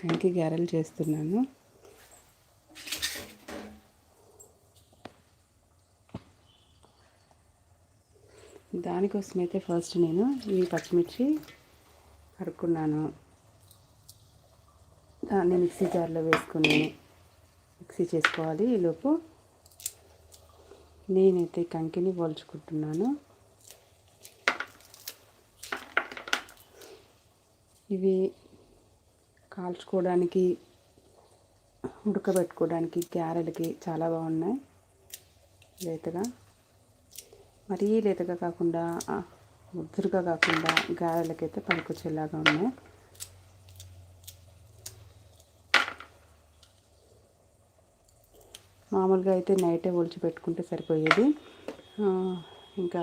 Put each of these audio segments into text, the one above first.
కంకి గారెలు చేస్తున్నాను. దానికోసం అయితే ఫస్ట్ నేను ఈ పచ్చిమిర్చి కడుక్కున్నాను. దాన్ని మిక్సీ జార్లో వేసుకుని మిక్సీ చేసుకోవాలి ఈలోపు నేనైతే కంకిని పోల్చుకుంటున్నాను. ఇవి కాల్చుకోవడానికి ఉడకబెట్టుకోవడానికి గారెలకి చాలా బాగున్నాయి. లేతగా. మరీ లేతగా కాకుండా ఉదురుగా కాకుండా గారెలకైతే పనికొచ్చేలాగా ఉన్నాయి. మామూలుగా అయితే నైటే ఒలిచి పెట్టుకుంటే సరిపోయేది. ఇంకా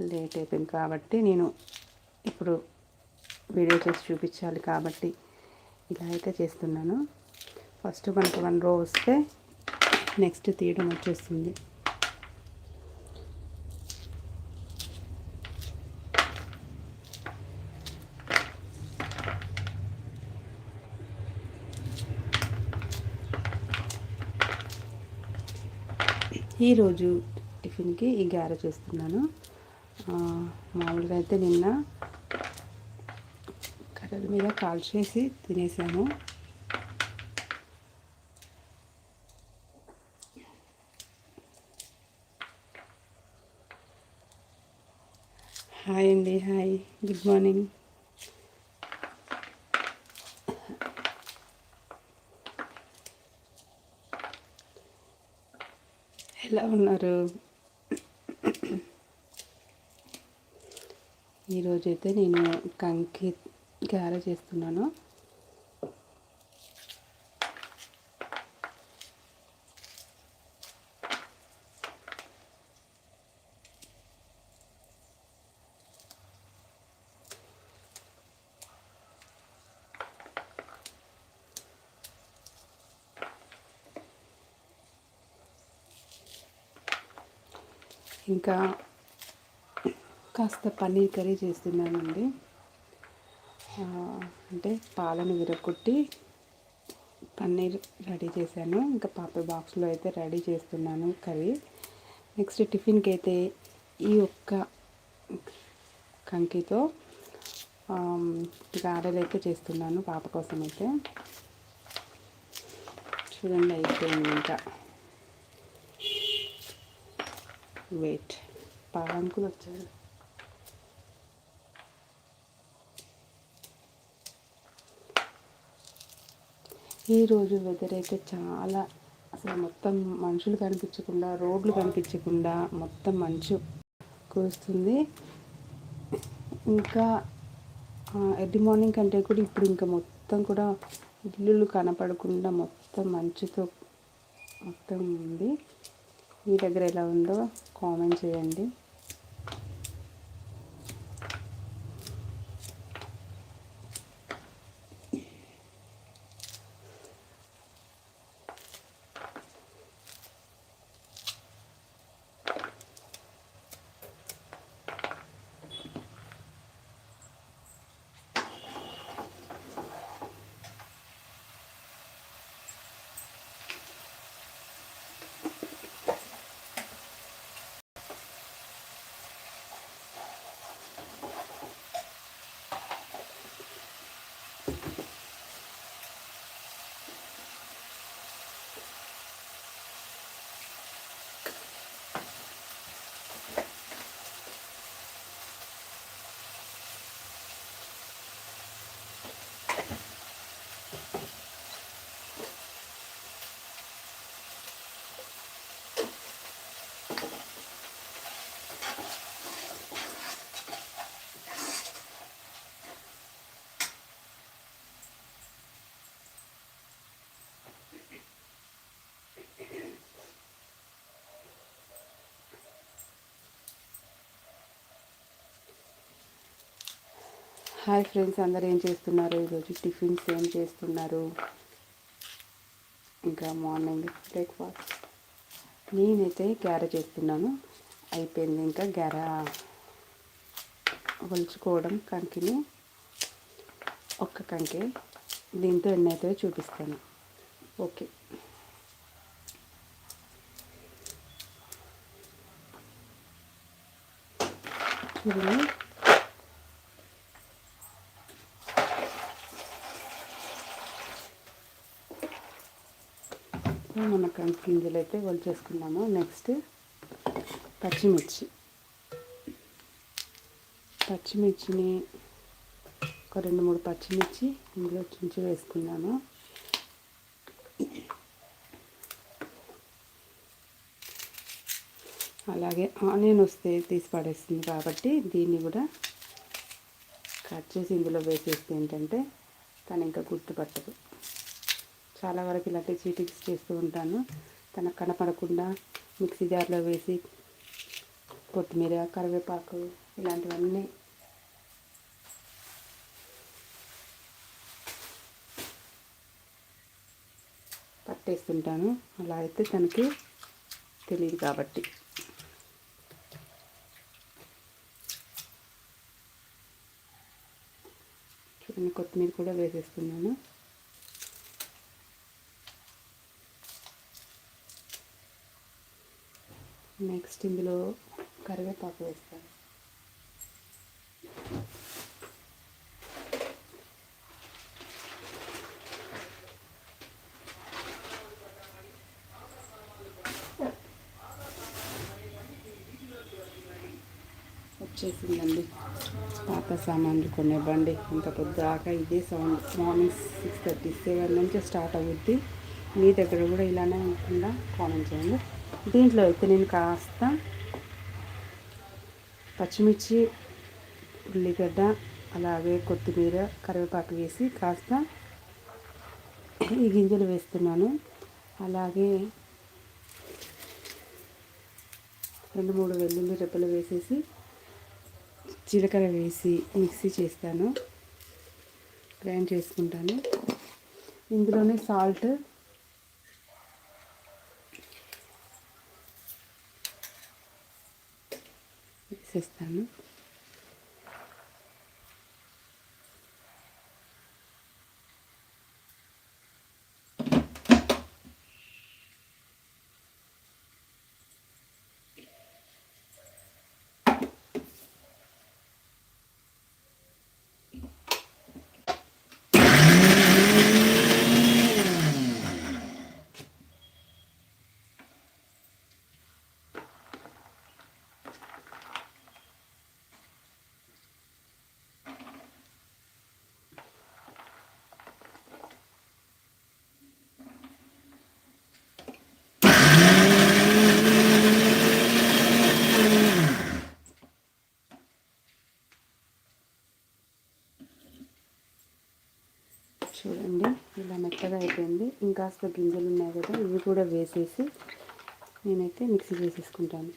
లేట్ అయిపోయింది కాబట్టి నేను ఇప్పుడు వీడియో చేసి చూపించాలి కాబట్టి ఇలా అయితే చేస్తున్నాను. ఫస్ట్ మనకు వన్ రో వస్తే నెక్స్ట్ తీయడం వచ్చేస్తుంది. ఈరోజు టిఫిన్కి ఈ గారె చేస్తున్నాను. మామూలుగా అయితే నిన్న కర్రల మీద కాల్చేసి తినేసాము హాయ్ అండి హాయ్ గుడ్ మార్నింగ్. ఎలా ఉన్నారు? ఈరోజైతే నేను కంకి గారె చేస్తున్నాను. ఇంకా కాస్త పన్నీర్ కర్రీ చేస్తున్నానండి. అంటే పాలను విరగొట్టి పన్నీర్ రెడీ చేశాను. ఇంకా పాప బాక్స్లో అయితే రెడీ చేస్తున్నాను కర్రీ. నెక్స్ట్ టిఫిన్కి అయితే ఈ ఒక్క కంకితో గారెలు అయితే చేస్తున్నాను పాప కోసం అయితే. చూడండి అయిపోయింది ఇంకా. వెయిట్. పాలంకులు వచ్చారు. ఈరోజు వెదర్ అయితే చాలా అసలు మొత్తం మనుషులు కనిపించకుండా రోడ్లు కనిపించకుండా మొత్తం మంచు కురుస్తుంది. ఇంకా ఎర్లీ మార్నింగ్ కంటే కూడా ఇప్పుడు ఇంకా మొత్తం కూడా ఇల్లులు కనపడకుండా మొత్తం మంచుతో మొత్తం ఉంది. మీ దగ్గర ఎలా ఉందో కామెంట్ చేయండి. హాయ్ ఫ్రెండ్స్ అందరు ఏం చేస్తున్నారు? ఈరోజు టిఫిన్స్ ఏం చేస్తున్నారు? ఇంకా మార్నింగ్ బ్రేక్ఫాస్ట్. నేనైతే గ్యార చేస్తున్నాను. అయిపోయింది ఇంకా గ్యార ఒలుచుకోవడం కంకిని. ఒక్క కంకి. దీంతో ఎన్ని అవుతాయో చూపిస్తాను. ఓకే. చూడండి. మన కంకి గింజలు అయితే చేసుకున్నాము నెక్స్ట్ పచ్చిమిర్చి. పచ్చిమిర్చిని ఒక రెండు మూడు పచ్చిమిర్చి ఇందులో చించి వేసుకున్నాను అలాగే ఆనియన్ వస్తే తీసి పడేస్తుంది కాబట్టి దీన్ని కూడా కట్ చేసి ఇందులో వేసేస్తే ఏంటంటే తను ఇంకా గుర్తుపట్టదు. చాలా వరకు ఇలాంటి చీటింగ్స్ చేస్తూ ఉంటాను. తనకు కనపడకుండా మిక్సీ జార్లో వేసి కొత్తిమీర కరివేపాకు ఇలాంటివన్నీ పట్టేస్తుంటాను. అలా అయితే తనకి తెలియదు కాబట్టి. చూడండి కొత్తిమీర కూడా వేసేస్తున్నాను. నెక్స్ట్ ఇందులో కరివేపాకు వేస్తాను వచ్చేసిందండి. పాత సామాన్లు కొనే బండి ఇంత పొద్దాకా ఇదే sound. Morning six thirty seven నుంచి స్టార్ట్ అవుద్ది. మీ దగ్గర కూడా ఇలానే ఉంటుందా? కామెంట్ చేయండి. దీంట్లో అయితే నేను కాస్త పచ్చిమిర్చి ఉల్లిగడ్డ అలాగే కొత్తిమీర కరివేపాకు వేసి కాస్త ఈ గింజలు వేస్తున్నాను. అలాగే రెండు మూడు వెల్లుల్లి రెప్పలు వేసేసి జీలకర్ర వేసి మిక్సీ చేస్తాను. గ్రైండ్ చేసుకుంటాను. ఇందులోనే సాల్ట్ veces está, ¿no? చూడండి. ఇలా మెత్తగా అయిపోయింది. ఇంకాస్త గింజలు ఉన్నాయి కదా ఇవి కూడా వేసేసి నేనైతే మిక్సీ చేసేసుకుంటాను.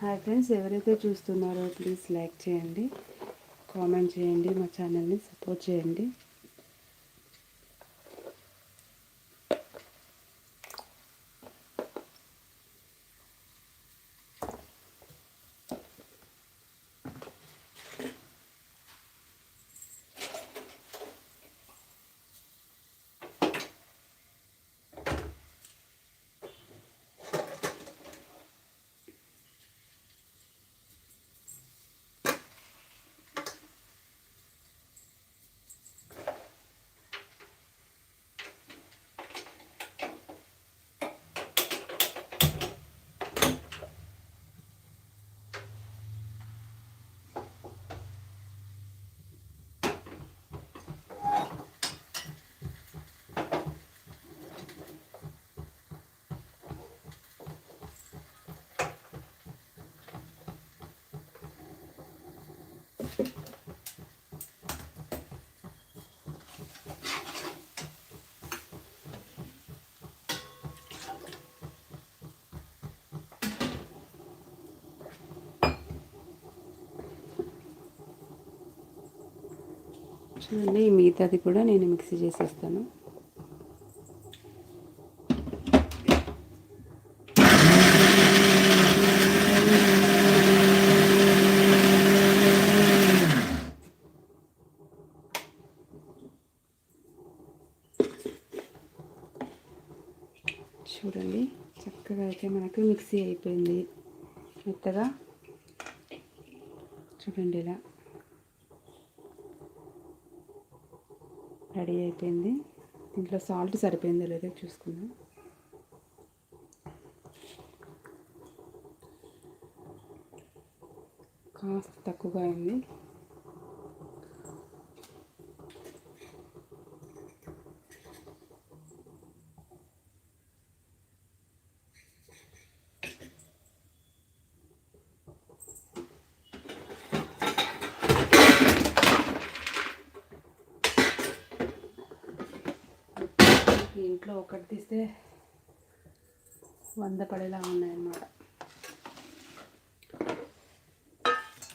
హాయ్ ఫ్రెండ్స్ ఎవరైతే చూస్తున్నారో ప్లీజ్ లైక్ చేయండి. కామెంట్ చేయండి. మా ఛానల్ని సపోర్ట్ చేయండి. చూడండి ఈ మిగతాది కూడా నేను మిక్సీ చేసేస్తాను. చూడండి చక్కగా అయితే మనకు మిక్సీ అయిపోయింది. మెత్తగా. చూడండి ఇలా. రెడీ అయిపోయింది. దీంట్లో సాల్ట్ సరిపోయిందో లేదో చూసుకుందాం. కాస్త తక్కువగా అయింది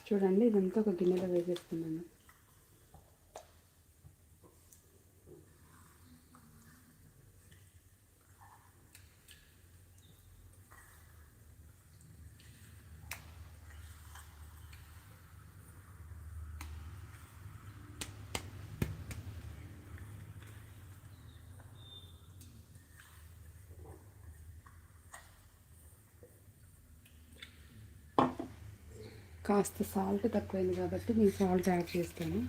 చూడండి ఇదంతా ఒక గిన్నెలో వేసేస్తున్నాను. కాస్త సాల్ట్ తక్కువైంది కాబట్టి నేను సాల్ట్ యాడ్ చేస్తాను.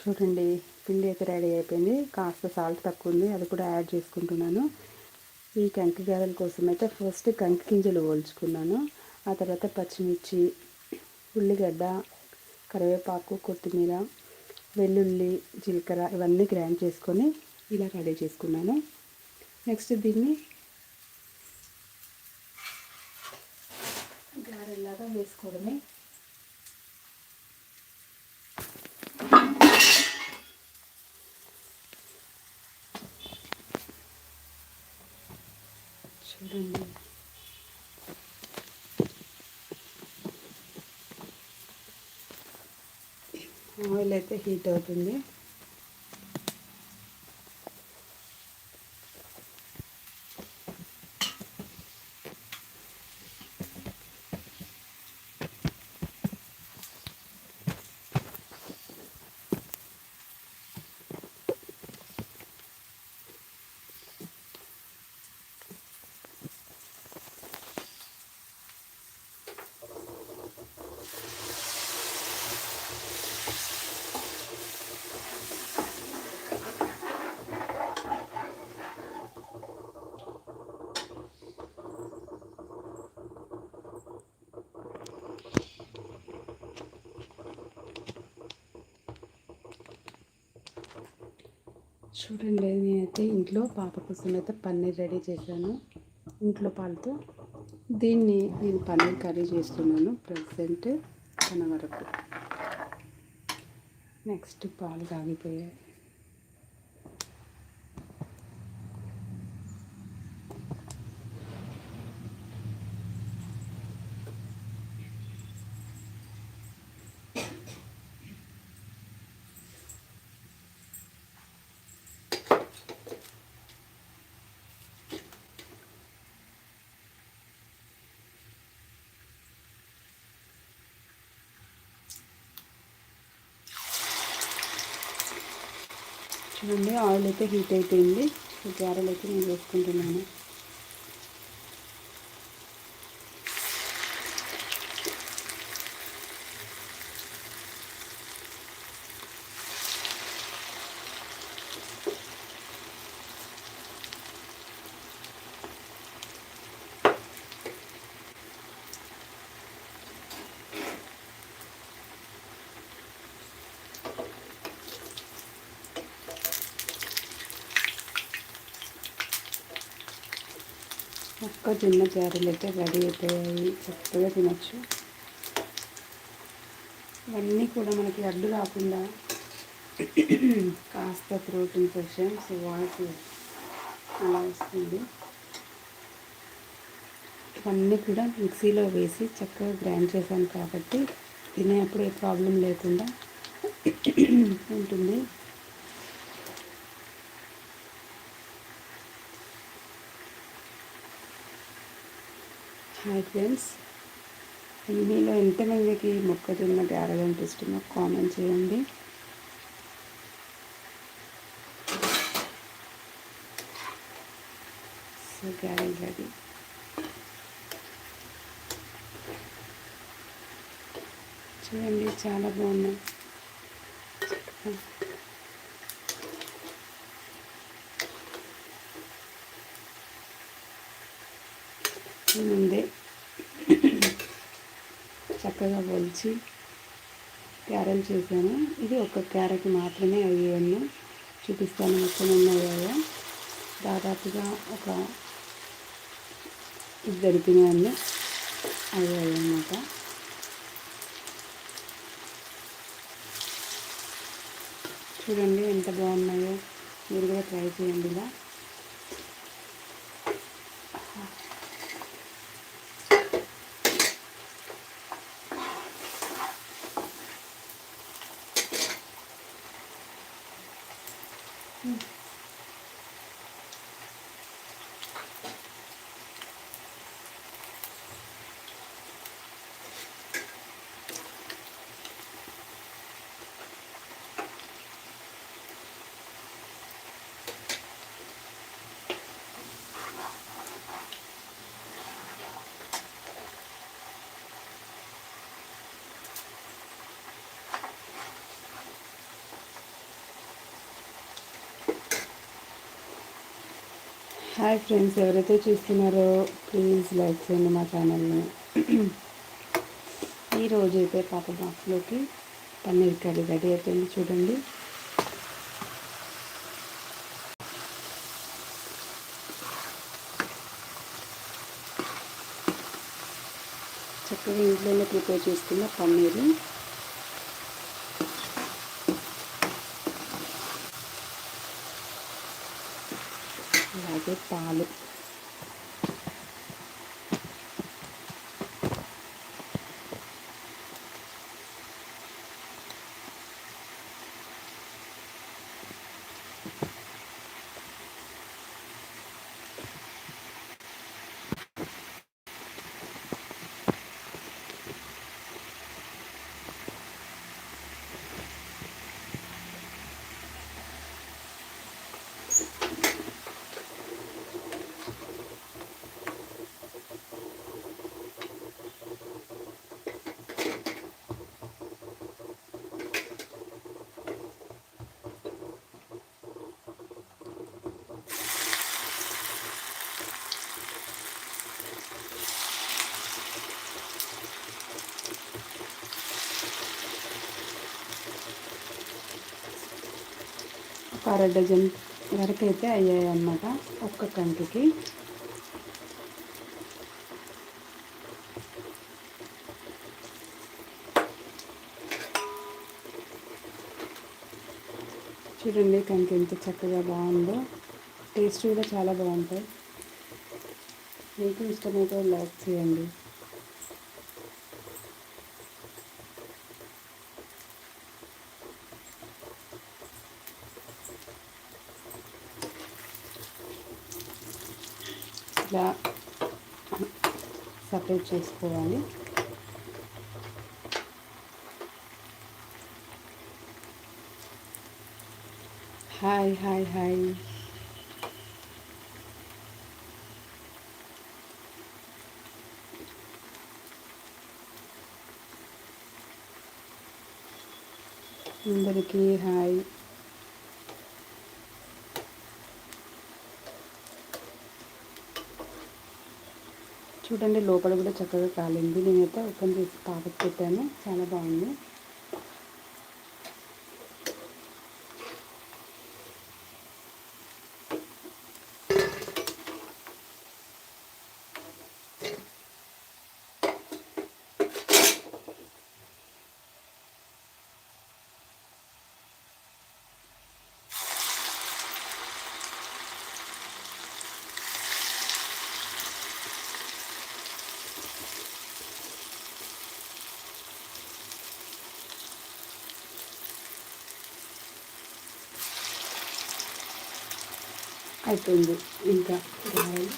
చూడండి పిండి అయితే రెడీ అయిపోయింది. కాస్త సాల్ట్ తక్కువ ఉంది అది కూడా యాడ్ చేసుకుంటున్నాను. ఈ కంకి గారెల కోసం అయితే ఫస్ట్ కంకి గింజలు పోల్చుకున్నాను. ఆ తర్వాత పచ్చిమిర్చి ఉల్లిగడ్డ కరివేపాకు కొత్తిమీర వెల్లుల్లి జీలకర్ర ఇవన్నీ గ్రైండ్ చేసుకొని ఇలా రెడీ చేసుకున్నాను. నెక్స్ట్ దీన్ని గారెలాగా వేసుకోవడమే. ఆయిల్ అయితే హీట్ అవుతుంది. చూడండి నేనైతే ఇంట్లో పాప కోసం అయితే పన్నీర్ రెడీ చేశాను. ఇంట్లో పాలతో దీన్ని నేను పన్నీర్ కర్రీ చేస్తున్నాను ప్రజెంట్ తన వరకు. నెక్స్ట్ పాలు కాగిపోయాయి. చూడండి ఆయిల్ అయితే హీట్ అయిపోయింది. గారెలు అయితే నేను వేసుకుంటున్నాను. మొక్కజొన్న గారెలు అయితే రెడీ అయిపోయాయి. చక్కగా తినచ్చు. ఇవన్నీ కూడా మనకి అడ్డు రాకుండా కాస్త థ్రోట్ ఇన్ఫెక్షన్స్ వాయిస్ అలా వస్తుంది. ఇవన్నీ కూడా మిక్సీలో వేసి చక్కగా గ్రైండ్ చేశాను కాబట్టి తినేప్పుడు ఏ ప్రాబ్లం లేకుండా ఉంటుంది. Hi friends. మీలో ఎంతమందికి మొక్కజొన్న గారెలు అంటే ఇష్టమో కామెంట్ చేయండి. సో గారెలు రెడీ. చూడండి చాలా బాగున్నాయి ముందే చక్కగా ఒలిచి క్యారెల్ చేశాను. ఇది ఒక క్యారెట్ మాత్రమే అయ్యాను చూపిస్తాను మొత్తం ఉన్నాయో దాదాపుగా ఒక ఇద్దరు తినేవన్నీ అయ్యాయి అన్నమాట చూడండి ఎంత బాగున్నాయో. మీరు కూడా ట్రై చేయండి ఇలా. హాయ్ ఫ్రెండ్స్ ఎవరైతే చూస్తున్నారో ప్లీజ్ లైక్ చేయండి మా ఛానల్ని ఈరోజు అయితే పాప బాక్స్లోకి పన్నీర్ కర్రీ రెడీ అయిపోయింది చూడండి. చక్కగా ఇంట్లోనే ప్రిపేర్ చేసుకున్న పన్నీరు అలాగే పాలు అర డజన్ వరకు అయితే అయ్యాయి అన్నమాట ఒక్క కంకికి చూడండి కంకి ఎంత చక్కగా బాగుందో. టేస్ట్ కూడా చాలా బాగుంటాయి. మీకు ఇష్టమైతే లైక్ చేయండి. ఇట్లా సపరేట్ చేసుకోవాలి. Hi hi hi. అందరికీ హాయ్. చూడండి లోపల కూడా చక్కగా కాలింది. నేనైతే ఓపెన్ చేసి పాపకి పెట్టాను. చాలా బాగుంది. అయిపోయింది ఇంకా. గారెలు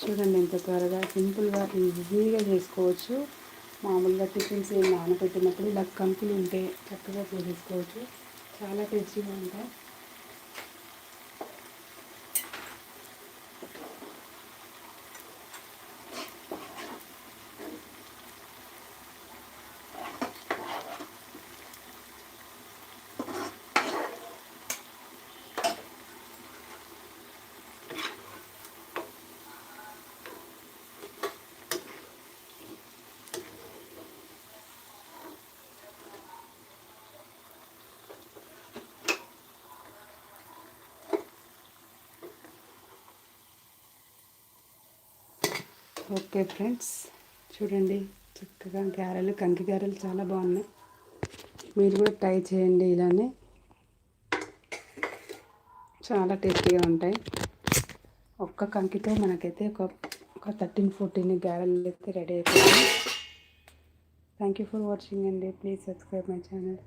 చూడండి ఎంత త్వరగా సింపుల్గా ఈజీగా చేసుకోవచ్చు. మామూలుగా టిఫిన్స్ ఏం నానబెట్టినప్పుడు ఇలా కంకులు ఉంటే చక్కగా చేసేసుకోవచ్చు. చాలా టేస్టీగా ఉంటాయి. ఓకే ఫ్రెండ్స్ చూడండి చక్కగా గారెలు కంకి గారెలు చాలా బాగున్నాయి. మీరు కూడా ట్రై చేయండి ఇలానే. చాలా టేస్టీగా ఉంటాయి. ఒక్క కంకితో మనకైతే ఒక ఒక థర్టీన్ ఫోర్టీన్ గారెలు అయితే రెడీ అయిపోయింది థ్యాంక్ యూ ఫర్ వాచింగ్ అండి. Please subscribe my channel